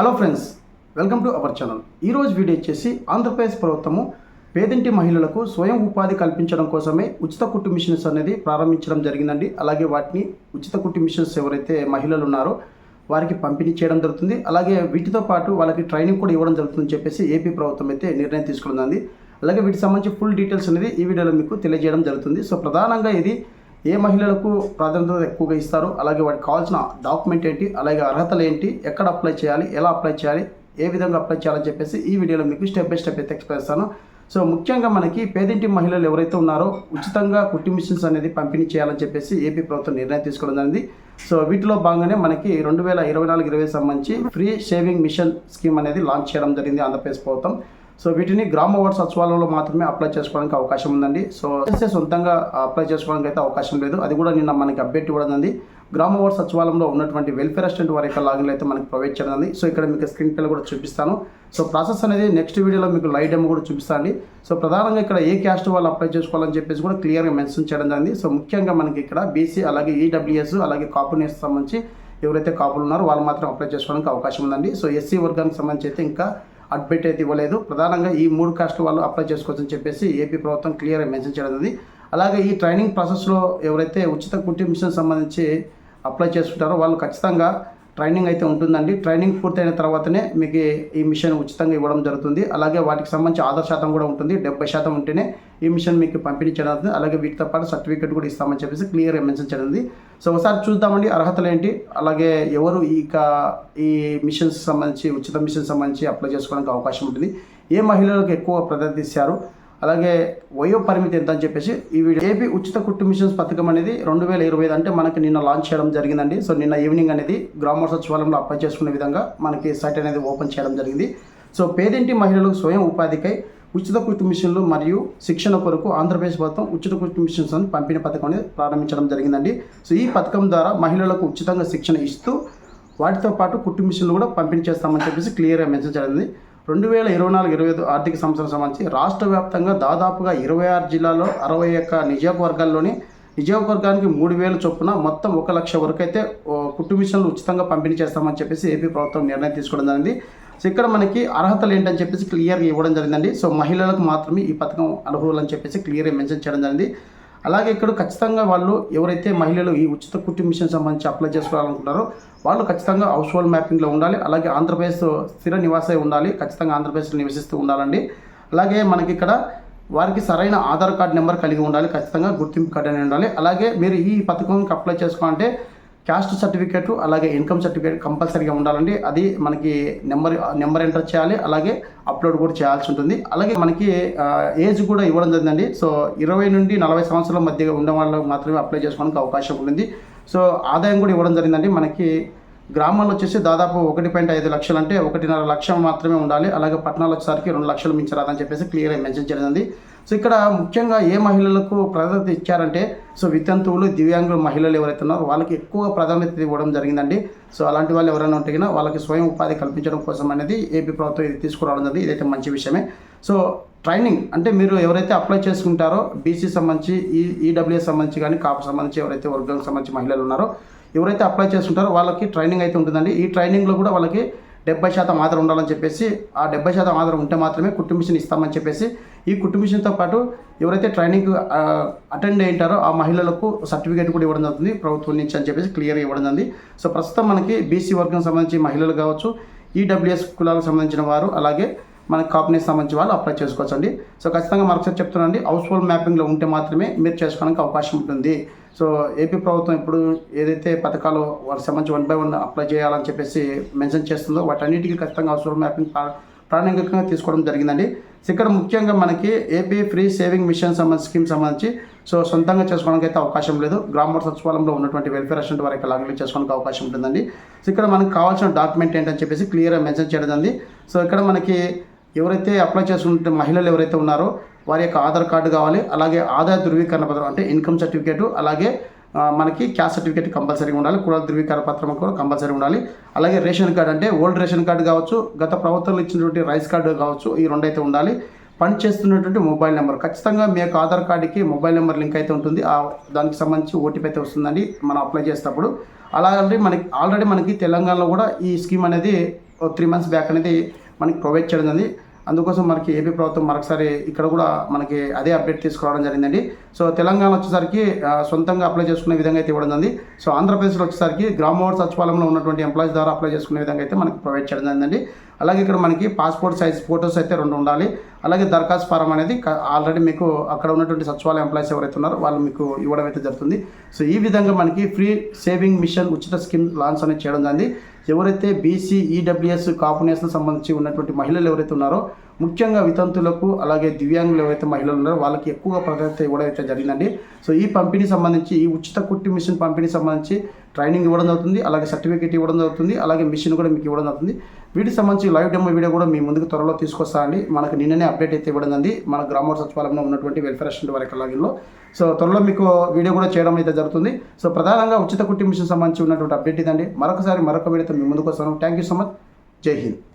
Hello friends welcome to our channel. ఈరోజు video వచ్చేసి ఆంధ్రప్రదేశ్ ప్రభుత్వము పేదింటి మహిళలకు స్వయం ఉపాధి కల్పించడం కోసమే ఉచిత కుట్టు మిషన్స్ అనేది ప్రారంభించడం జరిగిందండి. అలాగే వాటిని ఉచిత కుట్టు మిషన్స్ ఎవరైతే మహిళలు ఉన్నారో వారికి పంపిణీ చేయడం జరుగుతుంది. అలాగే వీటితో పాటు వాళ్ళకి ట్రైనింగ్ కూడా ఇవ్వడం జరుగుతుందని చెప్పేసి ఏపీ ప్రభుత్వం అయితే నిర్ణయం తీసుకున్నది అలాగే వీటికి సంబంధించి ఫుల్ డీటెయిల్స్ అనేది ఈ వీడియోలో మీకు తెలియజేయడం జరుగుతుంది. సో ప్రధానంగా ఇది ఏ మహిళలకు ప్రాధాన్యత ఎక్కువగా ఇస్తారు అలాగే వాటికి కావాల్సిన డాక్యుమెంట్ ఏంటి అలాగే అర్హతలు ఏంటి ఎక్కడ అప్లై చేయాలి ఎలా అప్లై చేయాలి ఏ విధంగా అప్లై చేయాలని చెప్పేసి ఈ వీడియోలో మీకు స్టెప్ బై స్టెప్ అయితే ఎక్స్ప్లెయిన్ చేస్తాను. సో ముఖ్యంగా మనకి పేదింటి మహిళలు ఎవరైతే ఉన్నారో ఉచితంగా కుట్టి మిషన్స్ అనేది పంపిణీ చేయాలని చెప్పేసి ఏపీ ప్రభుత్వం నిర్ణయం తీసుకోవడం జరిగింది. సో వీటిలో భాగంగానే మనకి రెండు వేల ఇరవై నాలుగు ఇరవై సంబంధించి ఫ్రీ సేవింగ్ మిషన్ స్కీమ్ అనేది లాంచ్ చేయడం జరిగింది ఆంధ్రప్రదేశ్ ప్రభుత్వం. సో వీటిని గ్రామ వార్డు సచివాలయంలో మాత్రమే అప్లై చేసుకోవడానికి అవకాశం ఉందండి. సో ఎస్ఎస్ఏ సొంతంగా అప్లై చేసుకోవడానికి అయితే అవకాశం లేదు. అది కూడా నిన్న మనకి అప్డేట్ ఇవ్వడం ఉంది గ్రామ వార్డు సచివాలయంలో ఉన్నటువంటి వెల్ఫేర్ అసిస్టెంట్ వారి యొక్క లాగిన్లు అయితే మనకి ప్రొవైడ్ చేయడం ఉంది సో ఇక్కడ మీకు స్క్రీన్ పైన కూడా చూపిస్తాను. సో ప్రాసెస్ అనేది నెక్స్ట్ వీడియోలో మీకు లైవ్ డెమో కూడా చూపిస్తాను సో ప్రధానంగా ఇక్కడ ఏ క్యాస్ట్ వాళ్ళు అప్లై చేసుకోవాలని చెప్పేసి కూడా క్లియర్గా మెన్షన్ చేయడం జరిగింది. సో ముఖ్యంగా మనకి ఇక్కడ బీసీ అలాగే ఈడబ్ల్యూఎస్ అలాగే కాపునేస్ సంబంధించి ఎవరైతే కాపులు ఉన్నారో వాళ్ళు మాత్రం అప్లై చేసుకోవడానికి అవకాశం ఉందండి. సో ఎస్సీ వర్గానికి సంబంధించి అయితే ఇంకా అడ్మిట్ అయితే ఇవ్వలేదు. ప్రధానంగా ఈ మూడు కాస్ట్ వాళ్ళు అప్లై చేసుకోవచ్చని చెప్పేసి ఏపీ ప్రభుత్వం క్లియర్గా మెన్షన్ చేయడం జరిగింది. అలాగే ఈ ట్రైనింగ్ ప్రాసెస్లో ఎవరైతే ఉచిత కుటుంబ మిషన్ సంబంధించి అప్లై చేసుకుంటారో వాళ్ళు ఖచ్చితంగా ట్రైనింగ్ అయితే ఉంటుందండి. ట్రైనింగ్ పూర్తయిన తర్వాతనే మీకు ఈ మిషన్ ఉచితంగా ఇవ్వడం జరుగుతుంది. అలాగే వాటికి సంబంధించి ఆధార్ శాతం కూడా ఉంటుంది. డెబ్బై శాతం ఉంటేనే ఈ మిషన్ మీకు పంపిణీ చేయడం అలాగే వీటితో పాటు సర్టిఫికేట్ కూడా ఇస్తామని చెప్పేసి క్లియర్గా మెన్షన్ చేయడం సో ఒకసారి చూద్దామండి అర్హతలు ఏంటి? అలాగే ఎవరు ఇక ఈ మిషన్స్ సంబంధించి ఉచిత మిషన్ సంబంధించి అప్లై చేసుకోవడానికి అవకాశం ఉంటుంది. ఏ మహిళలకు ఎక్కువ ప్రాధాన్యత ఇస్తారు? అలాగే వయో పరిమితి ఎంత అని చెప్పేసి ఈ వీడియో ఏపీ ఉచిత కుట్టు మిషన్స్ పథకం అనేది రెండు వేల ఇరవై ఐదు అంటే మనకి నిన్న లాంచ్ చేయడం జరిగిందండి. సో నిన్న ఈవినింగ్ అనేది గ్రామర్ సచివాలయంలో అప్లై చేసుకునే విధంగా మనకి సైట్ అనేది ఓపెన్ చేయడం జరిగింది. సో పేదింటి మహిళలకు స్వయం ఉపాధికై ఉచిత కుట్టు మిషన్లు మరియు శిక్షణ కొరకు ఆంధ్రప్రదేశ్ ప్రభుత్వం ఉచిత కుట్టు మిషన్స్ అని పంపిణీ పథకం అనేది ప్రారంభించడం జరిగిందండి. సో ఈ పథకం ద్వారా మహిళలకు ఉచితంగా శిక్షణ ఇస్తూ వాటితో పాటు కుట్టు మిషన్లు కూడా పంపిణీ చేస్తామని చెప్పేసి క్లియర్గా మెసేజ్ జరిగింది. రెండు వేల ఇరవై నాలుగు ఇరవై ఐదు ఆర్థిక సంవత్సరం సంబంధించి రాష్ట్ర వ్యాప్తంగా దాదాపుగా ఇరవై ఆరు జిల్లాల్లో అరవై ఒక్క నియోజకవర్గాల్లోని నియోజకవర్గానికి మూడు వేల చొప్పున మొత్తం ఒక లక్ష వరకు అయితే ఓ, కుట్టు మిషన్లు ఉచితంగా పంపిణీ చేస్తామని చెప్పేసి ఏపీ ప్రభుత్వం నిర్ణయం తీసుకోవడం జరిగింది. సో ఇక్కడ మనకి అర్హతలు ఏంటని చెప్పేసి క్లియర్గా ఇవ్వడం జరిగిందండి. సో మహిళలకు మాత్రమే ఈ పథకం అర్హులు అని చెప్పేసి క్లియర్గా మెన్షన్ చేయడం జరిగింది. అలాగే ఇక్కడ ఖచ్చితంగా వాళ్ళు ఎవరైతే మహిళలు ఈ ఉచిత కుట్టి మిషన్ సంబంధించి అప్లై చేసుకోవాలనుకుంటారో వాళ్ళు ఖచ్చితంగా హౌస్ హోల్డ్ మ్యాపింగ్లో ఉండాలి అలాగే ఆంధ్రప్రదేశ్ స్థిర నివాసే ఉండాలి ఖచ్చితంగా ఆంధ్రప్రదేశ్లో నివసిస్తూ ఉండాలండి. అలాగే మనకి ఇక్కడ వారికి సరైన ఆధార్ కార్డ్ నెంబర్ కలిగి ఉండాలి ఖచ్చితంగా గుర్తింపు కార్డు అనేది ఉండాలి. అలాగే మీరు ఈ పథకంకి అప్లై చేసుకోవాలంటే క్యాస్ట్ సర్టిఫికేట్ అలాగే ఇన్కమ్ సర్టిఫికేట్ కంపల్సరీగా ఉండాలండి. అది మనకి నెంబర్ నెంబర్ ఎంటర్ చేయాలి అలాగే అప్లోడ్ కూడా చేయాల్సి ఉంటుంది. అలాగే మనకి ఏజ్ కూడా ఇవ్వడం జరిగిందండి. సో ఇరవై నుండి నలభై సంవత్సరాల మధ్య ఉండే వాళ్ళకి మాత్రమే అప్లై చేసుకోవడానికి అవకాశం ఉంటుంది సో ఆదాయం కూడా ఇవ్వడం జరిగిందండి. మనకి గ్రామాల్లో వచ్చేసి దాదాపు ఒకటి పాయింట్ ఐదు లక్షలు అంటే ఒకటిన్నర లక్షలు మాత్రమే ఉండాలి. అలాగే పట్టణాలు వచ్చేసరికి రెండు లక్షలు మించరాదని చెప్పేసి క్లియర్గా మెన్షన్ జరిగింది. సో ఇక్కడ ముఖ్యంగా ఏ మహిళలకు ప్రాధాన్యత ఇచ్చారంటే సో వితంతువులు దివ్యాంగులు మహిళలు ఎవరైతే ఉన్నారో వాళ్ళకి ఎక్కువ ప్రాధాన్యత ఇవ్వడం జరిగిందండి. సో అలాంటి వాళ్ళు ఎవరైనా ఉంటే వాళ్ళకి స్వయం ఉపాధి కల్పించడం కోసం అనేది ఏపీ ప్రభుత్వం ఇది తీసుకురావడం జరిగింది. ఇదైతే మంచి విషయమే. సో ట్రైనింగ్ అంటే మీరు ఎవరైతే అప్లై చేసుకుంటారో బీసీ సంబంధించి ఈ ఈడబ్ల్యూఎస్ సంబంధించి కానీ కాపు సంబంధించి ఎవరైతే వర్గానికి సంబంధించి మహిళలు ఉన్నారో ఎవరైతే అప్లై చేసుకుంటారో వాళ్ళకి ట్రైనింగ్ అయితే ఉంటుందండి. ఈ ట్రైనింగ్లో కూడా వాళ్ళకి డెబ్బై శాతం ఆధారం ఉండాలని చెప్పేసి ఆ డెబ్బై శాతం ఆధారం ఉంటే మాత్రమే కుట్టు మిషన్ ఇస్తామని చెప్పేసి ఈ కుట్టు మిషన్తో పాటు ఎవరైతే ట్రైనింగ్ అటెండ్ అయ్యింటారో ఆ మహిళలకు సర్టిఫికేట్ కూడా ఇవ్వడం జరుగుతుంది ప్రభుత్వం నుంచి అని చెప్పేసి క్లియర్గా ఇవ్వడం జరిగింది. సో ప్రస్తుతం మనకి బీసీ వర్గం సంబంధించి మహిళలు కావచ్చు ఈడబ్ల్యూఎస్ కులాలకు సంబంధించిన వారు అలాగే మనకి కాపనీకి సంబంధించి వాళ్ళు అప్లై చేసుకోవచ్చు అండి సో ఖచ్చితంగా మరొకసారి చెప్తున్నానండి. హౌస్ హోల్డ్ మ్యాపింగ్లో ఉంటే మాత్రమే మీరు చేసుకోవడానికి అవకాశం ఉంటుంది. సో ఏపీ ప్రభుత్వం ఇప్పుడు ఏదైతే పథకాలు వారికి సంబంధించి వన్ బై వన్ అప్లై చేయాలని చెప్పేసి మెన్షన్ చేస్తుందో వాటన్నిటికీ ఖచ్చితంగా హౌస్ హోల్డ్ మ్యాపింగ్ ప్రాణాంగికంగా తీసుకోవడం జరిగిందండి. సో ఇక్కడ ముఖ్యంగా మనకి ఏపీ ఫ్రీ సేవింగ్ మిషన్ సంబంధించి స్కీమ్ సంబంధించి సో సొంతంగా చేసుకోవడానికి అయితే అవకాశం లేదు. గ్రామ సచివాలయంలో ఉన్నటువంటి వెల్ఫేర్ అసిస్టెంట్ వారికి లాగిన్ చేసుకోవడానికి అవకాశం ఉంటుందండి. సో ఇక్కడ మనకు కావాల్సిన డాక్యుమెంట్ ఏంటని చెప్పేసి క్లియర్గా మెన్షన్ చేయడం సో ఇక్కడ మనకి ఎవరైతే అప్లై చేసుకుంటే మహిళలు ఎవరైతే ఉన్నారో వారి యొక్క ఆధార్ కార్డు కావాలి అలాగే ఆదాయ ధృవీకరణ పత్రం అంటే ఇన్కమ్ సర్టిఫికేట్ అలాగే మనకి క్యాస్ట్ సర్టిఫికేట్ కంపల్సరీగా ఉండాలి కుల ధృవీకరణ పత్రం కూడా కంపల్సరీ ఉండాలి. అలాగే రేషన్ కార్డు అంటే ఓల్డ్ రేషన్ కార్డు కావచ్చు గత ప్రభుత్వంలో ఇచ్చినటువంటి రైస్ కార్డు కావచ్చు ఈ రెండు అయితే ఉండాలి. పని చేస్తున్నటువంటి మొబైల్ నెంబర్ ఖచ్చితంగా మీ యొక్క ఆధార్ కార్డుకి మొబైల్ నెంబర్ లింక్ అయితే ఉంటుంది. ఆ దానికి సంబంధించి ఓటీపీ అయితే వస్తుందండి మనం అప్లై చేసేటప్పుడు. అలాగే మనకి ఆల్రెడీ మనకి తెలంగాణలో కూడా ఈ స్కీమ్ అనేది త్రీ మంత్స్ బ్యాక్ అనేది మనకి ప్రొవైడ్ చేయడం జరిగింది. అందుకోసం మనకి ఏపీ ప్రభుత్వం మరొకసారి ఇక్కడ కూడా మనకి అదే అప్డేట్ తీసుకురావడం జరిగిందండి. సో తెలంగాణ వచ్చేసరికి సొంతంగా అప్లై చేసుకునే విధంగా అయితే ఇవ్వడం జరిగింది. సో ఆంధ్రప్రదేశ్లో వచ్చేసరికి గ్రామోర్ సచివాలయంలో ఉన్నటువంటి ఎంప్లాయీస్ ద్వారా అప్లై చేసుకునే విధంగా అయితే మనకి ప్రొవైడ్ చేయడం జరిగిందండి. అలాగే ఇక్కడ మనకి పాస్పోర్ట్ సైజ్ ఫోటోస్ అయితే రెండు ఉండాలి. అలాగే దరఖాస్తు ఫారం అనేది ఆల్రెడీ మీకు అక్కడ ఉన్నటువంటి సచివాలయ ఎంప్లాయీస్ ఎవరైతే ఉన్నారో వాళ్ళు మీకు ఇవ్వడం అయితే జరుగుతుంది. సో ఈ విధంగా మనకి ఫ్రీ సేవింగ్ మిషన్ ఉచిత స్కీమ్ లాంచ్ అనేది చేయడం జరిగింది. ఎవరైతే బీసీ ఈడబ్ల్యూఎస్ కాపునేషన్ సంబంధించి ఉన్నటువంటి మహిళలు ఎవరైతే ఉన్నారో ముఖ్యంగా వితంతులకు అలాగే దివ్యాంగులు ఎవరైతే మహిళలు ఉన్నారో వాళ్ళకి ఎక్కువగా ప్రాధాన్యత ఇవ్వడం అయితే జరిగిందండి. సో ఈ పంపిణీ సంబంధించి ఈ ఉచిత కుట్టి మిషన్ పంపిణీ సంబంధించి ట్రైనింగ్ ఇవ్వడం జరుగుతుంది. అలాగే సర్టిఫికేట్ ఇవ్వడం జరుగుతుంది. అలాగే మిషన్ కూడా మీకు ఇవ్వడం జరుగుతుంది. వీటికి సంబంధించి లైవ్ డెమో వీడియో కూడా మీ ముందుకు త్వరలో తీసుకొస్తానండి. మనకు నిన్ననే అప్డేట్ అయితే ఇవ్వడం అండి మన గ్రామ సచివాలయంలో ఉన్నటువంటి వెల్ఫేర్ అసిస్టెంట్ వారి లాగిన్లో సో త్వరలో మీకు వీడియో కూడా చేయడం అయితే జరుగుతుంది. సో ప్రధానంగా ఉచిత కుట్టి మిషన్ సంబంధించి ఉన్నటువంటి అప్డేట్ ఇదండి. మరొకసారి మరొక వీడియోతో మీ ముందుకు వస్తాను. థ్యాంక్ యూ సో మచ్ జై హింద్